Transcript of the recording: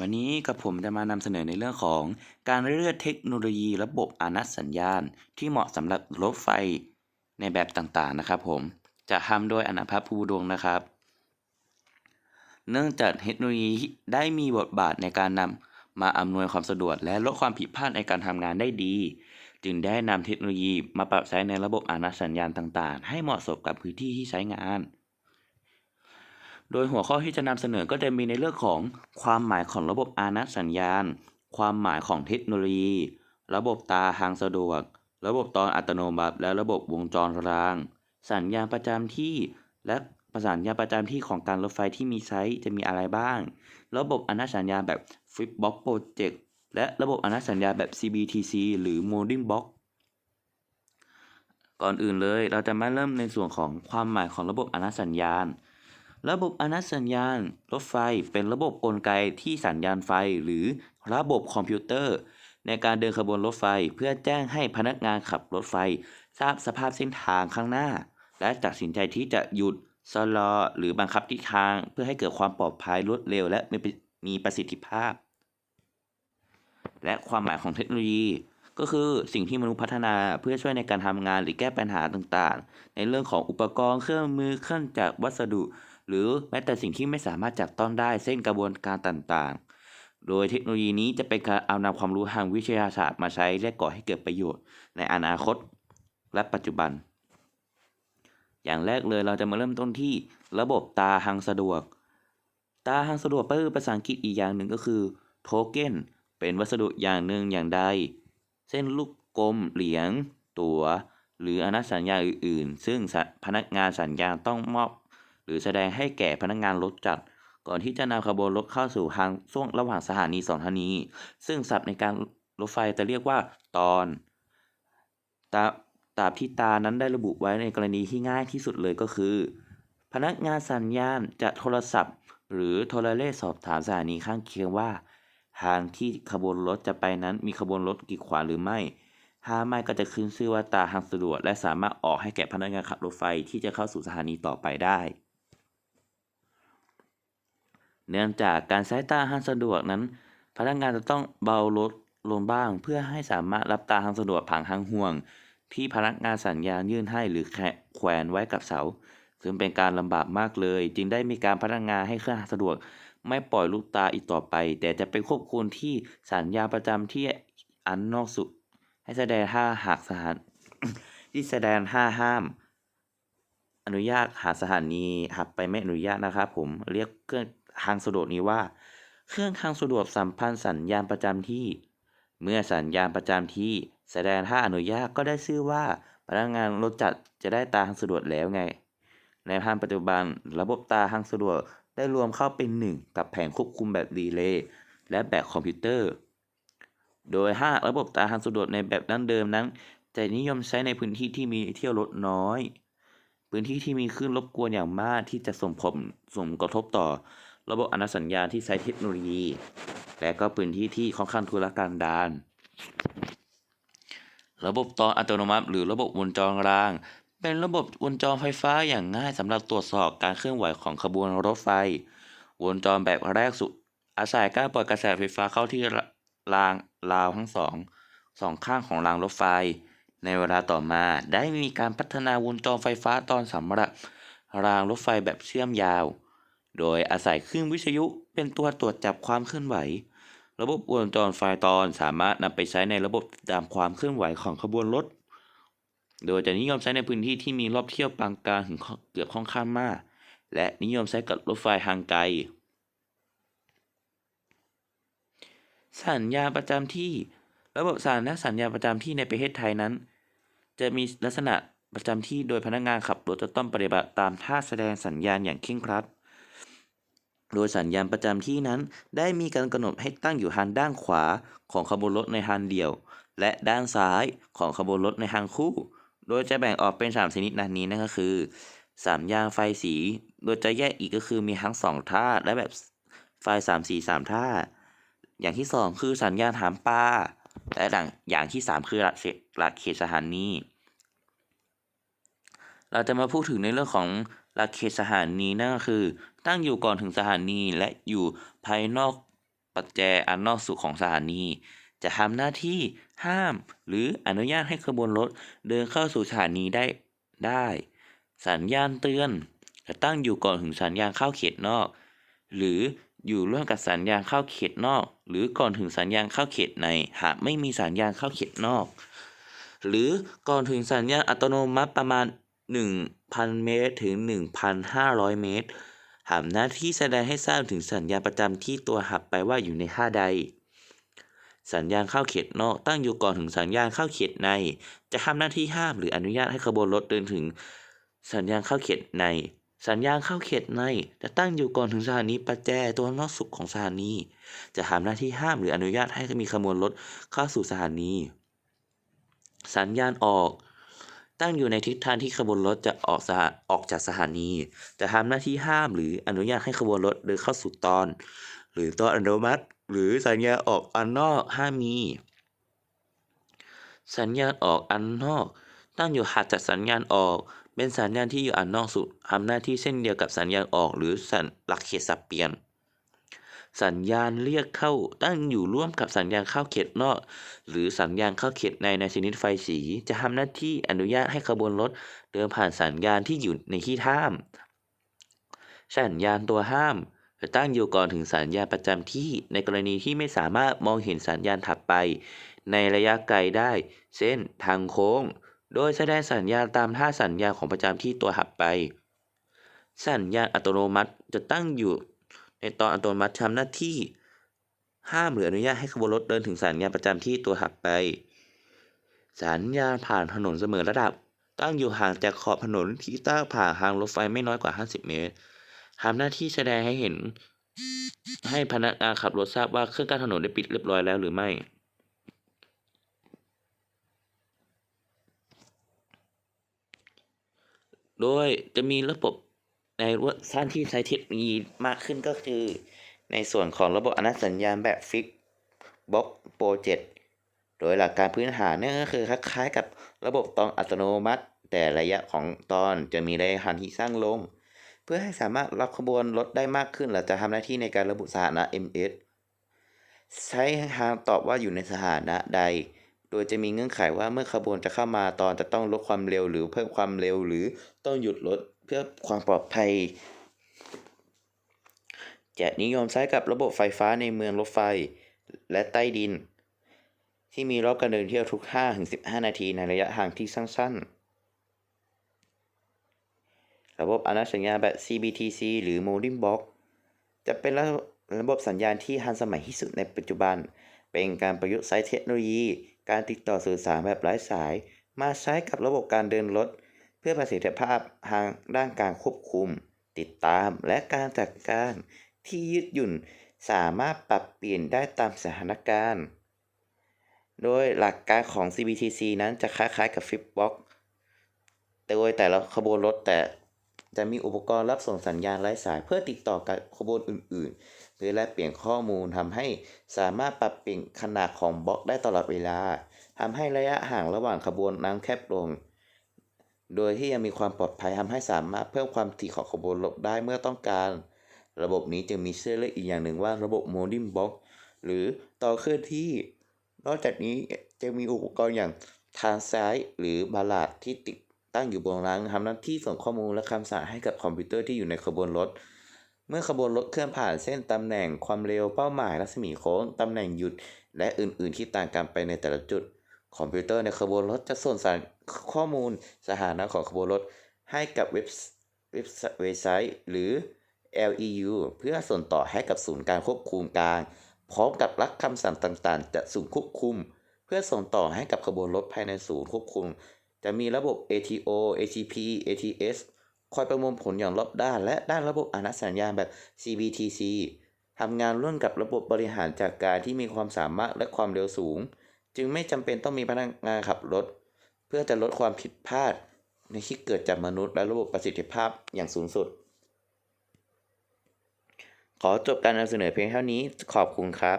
วันนี้กับผมจะมานำเสนอในเรื่องของการเลือกเทคโนโลยีระบบอนัตสัญญาณ ที่เหมาะสำหรับรถไฟในแบบต่างๆนะครับผมจะทำโดยอนันทภูดวงนะครับ เนื่องจากเทคโนโลยีได้มีบทบาทในการนำมาอำนวยความสะดวกและลดความผิดพลาดในการทำงานได้ดี จึงได้นำเทคโนโลยีมาปรับใช้ในระบบอนัตสัญญาณต่างๆ ให้เหมาะสมกับพื้นที่ที่ใช้งาน โดยหัวข้อที่จะนำเสนอก็จะมีในเรื่องของความหมายของระบบอานัตสัญญาณ ความหมายของเทคโนโลยี ระบบตาทางสะดวก ระบบตอนอัตโนมัติ และระบบวงจรราง สัญญาณประจำที่และประสานญาณประจำที่ของการรถไฟที่มีไซต์จะมีอะไรบ้าง ระบบอนัตสัญญาแบบ Flip Box Project และระบบอนัตสัญญาแบบ CBTC หรือ Molding Box ก่อนอื่นเลยเราจะมาเริ่มในส่วนของความหมายของระบบอนัตสัญญาณ ระบบอนัตสัญญาณรถไฟเป็นระบบกลไกที่สัญญาณไฟหรือระบบคอมพิวเตอร์ ในการเดินขบวนรถไฟเพื่อแจ้งให้พนักงานขับรถไฟ ทราบสภาพเส้นทางข้างหน้า และตัดสินใจที่จะหยุดชะลอหรือบังคับทิศทาง เพื่อให้เกิดความปลอดภัยรวดเร็ว และมีประสิทธิภาพ และความหมายของเทคโนโลยีก็คือสิ่งที่มนุษย์พัฒนาเพื่อช่วยในการทำงานหรือแก้ปัญหาต่างๆ ในเรื่องของอุปกรณ์เครื่องมือเครื่องจักรวัสดุ หรือแม้แต่สิ่งที่ไม่สามารถจับต้องได้เส้นกระบวนการต่างๆ โดยเทคโนโลยีนี้จะเป็นการเอานำความรู้ทางวิทยาศาสตร์มาใช้และก่อให้เกิดประโยชน์ในอนาคตและปัจจุบัน อย่างแรกเลยเราจะมาเริ่มต้นที่ระบบตาทางสะดวก ตาทางสะดวกก็คือภาษาอังกฤษอีกอย่างหนึ่งก็คือโทเก้นเป็นวัสดุอย่างหนึ่งอย่างใด เส้นลูกกลมเหรียญตัว๋ว หรืออนัสัญญาอื่น ๆ ซึ่งพนักงานสัญญาต้องมอบ หรือแสดงให้แก่พนักงานรถจัด ก่อนที่จะนำขบวนรถเข้าสู่ทางช่วงระหว่างสถานีสองสถานี ซึ่งศัพท์ในการรถไฟจะเรียกว่าตอนตาตาบที่ตานั้นได้ระบุไว้ในกรณีที่ง่ายที่สุดเลยก็คือ พนักงานสัญญาณจะโทรศัพท์ หรือโทรเลขสอบถามสถานีข้างเคียงว่า ทางที่ขบวนรถจะไปนั้นมีขบวนรถกีดขวาหรือไม่ถ้าไม่ก็จะขึ้นชื่อว่าตาทางสะดวกและสามารถออกให้แก่พนักงานขับรถไฟที่จะเข้าสู่สถานีต่อไปได้ เนื่องจากการใช้ตาทางสะดวกนั้น พนักงานจะต้องเบารถลงบ้าง เพื่อให้สามารถรับตาทางสะดวกผ่านทางห่วง ที่พนักงานสัญญาณยื่นให้หรือแขวนไว้กับเสา ซึ่งเป็นการลำบากมากเลย จึงได้มีการพัฒนานให้เครื่องสะดวก ไม่ปล่อยลูกตาอีกต่อไป แต่จะไปควบคุมที่สัญญาประจำที่อันนอกสุดให้แสดงท่าหากสถานที่แสดงท่าห้าม อนุญาตหาสถานีหักไปไม่อนุญาตนะครับผมเรียกเครื่อง ทางสะดวกนี้ว่า เครื่องทางสะดวกสัมพันธ์สัญญาณประจำที่ เมื่อสัญญาณประจำที่แสดงท่าอนุญาตก็ได้ชื่อว่าพนักงานรถจัดจะได้ตาทางสะดวกแล้วไง ในภาพปัจจุบันระบบตาทางสะดวกได้รวมเข้าเป็นหนึ่งกับแผงควบคุมแบบรีเลย์และแบบคอมพิวเตอร์ โดยหากระบบตาทางสะดวกในแบบดั้งเดิมนั้น จะนิยมใช้ในพื้นที่ที่มีเที่ยวรถน้อย พื้นที่ที่มีคลื่นรบกวนอย่างมากที่จะส่งผลส่งกระทบต่อ ระบบอนุสัญญาณที่ใช้เทคโนโลยี และก็พื้นที่ที่ค่อนข้างทุรกันดาร ระบบตอนอัตโนมัติ หรือระบบวงจรราง เป็นระบบวงจรไฟฟ้าอย่างง่ายสำหรับตรวจสอบการเคลื่อนไหวของขบวนรถไฟ วงจรแบบแรกสุด อาศัยการปล่อยกระแสไฟฟ้าเข้าที่รางราวทั้งสองสองข้างของรางรถไฟ ในเวลาต่อมาได้มีการพัฒนาวงจรไฟฟ้าตอนสำหรับรางรถไฟแบบเชื่อมยาว โดยอาศัยคลื่นวิทยุเป็นตัวตรวจจับความเคลื่อนไหว ระบบวงจรไฟตอนสามารถนำไปใช้ในระบบตามความเคลื่อนไหวของขบวนรถ โดยจะนิยมใช้ในพื้นที่ที่มีรอบเที่ยวปานกลางถึงเกือบค่อนข้างมาก และนิยมใช้กับรถไฟทางไกล สัญญาประจำที่ ระบบสารและสัญญาประจำที่ในประเทศไทยนั้น จะมีลักษณะประจำที่โดยพนักงานขับรถจะต้องปฏิบัติตามท่าแสดงสัญญาณอย่างเคร่งครัด โดยสัญญาณประจำที่นั้น ได้มีการกำหนดให้ตั้งอยู่ทางด้านขวาของขบวนรถในทางเดี่ยว และด้านซ้ายของขบวนรถในทางคู่ โดยจะแบ่งออกเป็น 3 ชนิดดังนี้นั่นก็คือสัญญาณไฟสี โดยจะแยกอีกก็คือมีทั้ง2ท่าและแบบไฟ3สี3ท่า อย่างที่ 2 คือสัญญาณถามปลาและอย่างที่ 3 คือหลักเขตสถานี เราจะมาพูดถึงในเรื่องของหลักเขตสถานีนั่นก็คือ ตั้งอยู่ก่อนถึงสถานีและอยู่ภายนอกประแจอันนอกสุดของสถานี จะทำหน้าที่ห้าม หรืออนุญาตให้ขบวนรถเดินเข้าสู่สถานีได้ได้ สัญญาณเตือน จะตั้งอยู่ก่อนถึงสัญญาณเข้าเขตนอก หรืออยู่ร่วมกับสัญญาณเข้าเขตนอก หรือก่อนถึงสัญญาณเข้าเขตใน หากไม่มีสัญญาณเข้าเขตนอก หรือก่อนถึงสัญญาณอัตโนมัติประมาณ 1,000 เมตรถึง 1,500 เมตรทำหน้าที่แสดงให้ทราบถึงสัญญาณประจำที่ตัวหับไปว่าอยู่ในท่าใด สัญญาณเข้าเขตนอกตั้งอยู่ก่อนถึงสัญญาณเข้าเขตใน จะทำหน้าที่ห้ามหรืออนุญาตให้ขบวนรถเดินถึง สัญญาณเข้าเขตใน สัญญาณเข้าเขตใน จะตั้งอยู่ก่อนถึงสถานีประแจตัวนอกสุดของสถานี จะทำหน้าที่ห้ามหรืออนุญาตให้มีขบวนรถเข้าสู่สถานี สัญญาณออก ตั้งอยู่ในทิศทางที่ขบวนรถจะออกสออกจากสถานี จะทำหน้าที่ห้ามหรืออนุญาตให้ขบวนรถเดินเข้าสู่ตอน หรือตอนอัตโนมัติ หรือสัญญาออกอันนอกห้ามมี สัญญาณออกอันนอก ตั้งอยู่ห่างจากสัญญาณออก เป็นสัญญาณที่อยู่อันนอกสุดทำหน้าที่เช่นเดียวกับสัญญาณออกหรือสัญหลักเขตสับเปลี่ยน สัญญาณเรียกเข้าตั้งอยู่ร่วมกับสัญญาณเข้าเขตนอก หรือสัญญาณเข้าเขตในในชนิดไฟสี จะทำหน้าที่อนุญาตให้ขบวนรถเดินผ่านสัญญาณที่อยู่ในที่ห้าม สัญญาณตัวห้ามจะตั้งอยู่ก่อนถึงสัญญาณประจำที่ในกรณีที่ไม่สามารถมองเห็นสัญญาณถัดไป ในระยะไกลได้ เช่นทางโค้ง โดยแสดงสัญญาณตามท่าสัญญาณของประจำที่ตัวถัดไป สัญญาณอัตโนมัติจะตั้งอยู่ ในตอนอัตโนมัติทำหน้าที่ห้ามหรืออนุญาตให้ขบวนรถเดินถึงสัญญาณประจำที่ตัวถัดไปสัญญาณผ่านถนนเสมอระดับ ตั้งอยู่ห่างจากขอบถนนที่ตั้งผ่านทางรถไฟไม่น้อยกว่า 50 เมตรทำหน้าที่แสดงให้เห็น ให้พนักงานขับรถทราบว่าเครื่องกั้นถนนได้ปิดเรียบร้อยแล้วหรือไม่โดยจะมีระบบ ในร์ชันที่ใช้เทคโนโลยีมากขึ้นก็คือ ในส่วนของระบบอนุสัญญาณแบบฟิกบ็อกโปรเจกต์โดยหลักการพื้นฐานนี่ยก็คือคล้ายๆ กับระบบตอนอัตโนมัติ แต่ระยะของตอนจะมีระยะทางที่สร้างลง เพื่อให้สามารถรับขบวนรถได้มากขึ้นและจะทำหน้าที่ในการระบุสถานะ MS ใช้ทางตอบว่าอยู่ในสถานะใด โดยจะมีเงื่อนไขว่าเมื่อขบวนจะเข้ามาตอนจะต้องลดความเร็วหรือเพิ่มความเร็วหรือต้องหยุดรถ เพื่อความปลอดภัย จะนิยมใช้กับระบบไฟฟ้าในเมืองรถไฟและใต้ดิน ที่มีรอบการเดินเที่ยวทุก 5-15 นาทีในระยะทางที่สั้นๆ ระบบอนุสัญญาแบบ CBTC หรือ Modem Box จะเป็นระระบบสัญญาณที่ทันสมัยที่สุดในปัจจุบัน เป็นการประยุกต์ใช้เทคโนโลยี การติดต่อสื่อสารแบบไร้สาย มาใช้กับระบบการเดินรถ พื่อประสิทธิภาพทางด้านการควบคุม ติดตามและการจัดการที่ยืดหยุ่นสามารถปรับเปลี่ยนได้ตามสถานการณ์ โดยหลักการของ CBTC นั้นจะคล้ายๆกับ Flipbox โดยแต่ละขบวนรถแต่จะมีอุปกรณ์รับส่งสัญญาณไร้สายเพื่อติดต่อกับขบวนอื่นๆ หรือแลกเปลี่ยนข้อมูลทำให้สามารถปรับเปลี่ยนขนาดของบล็อกได้ตลอดเวลาทำให้ระยะห่างระหว่างขบวนนั้นแคบลง โดยที่ยังมีความปลอดภัยทำให้สามารถเพิ่มความถี่ของขบวนรถได้เมื่อต้องการ ระบบนี้จึงมีชื่อเรียกอีกอย่างหนึ่งว่าระบบ Modem Box หรือต่อเคลื่อนที่ นอกจากนี้จะมีอุปกรณ์อย่างทางซ้ายหรือบาลาดที่ติดตั้งอยู่บนรางทำหน้าที่ส่งข้อมูลและคำสั่งให้กับคอมพิวเตอร์ที่อยู่ในขบวนรถ เมื่อขบวนรถเคลื่อนผ่านเส้นตำแหน่งความเร็วเป้าหมายรัศมีโค้งตำแหน่งหยุด และอื่น ๆ ที่ต่างกันไปในแต่ละจุด คอมพิวเตอร์ในขบวนรถจะส่งสารข้อมูลสถานะของขบวนรถให้กับเว็บเว็บเว็บไซต์หรือ LEU เพื่อส่งต่อให้กับศูนย์การควบคุมกลาง พร้อมกับรับคำสั่งต่างๆจากศูนย์ควบคุม เพื่อส่งต่อให้กับขบวนรถภายในศูนย์ควบคุม จะมีระบบ ATO ATP ATS คอยประมวลผลอย่างรอบด้าน และด้านระบบอนุสัญญาณแบบ CBTC ทำงานร่วมกับระบบบริหารจัดการที่มีความสามารถและความเร็วสูง จึงไม่จำเป็นต้องมีพนักงานขับรถ เพื่อจะลดความผิดพลาด ในที่เกิดจากมนุษย์และระบบประสิทธิภาพอย่างสูงสุด ขอจบการนำเสนอเพียงเท่านี้ขอบคุณครับ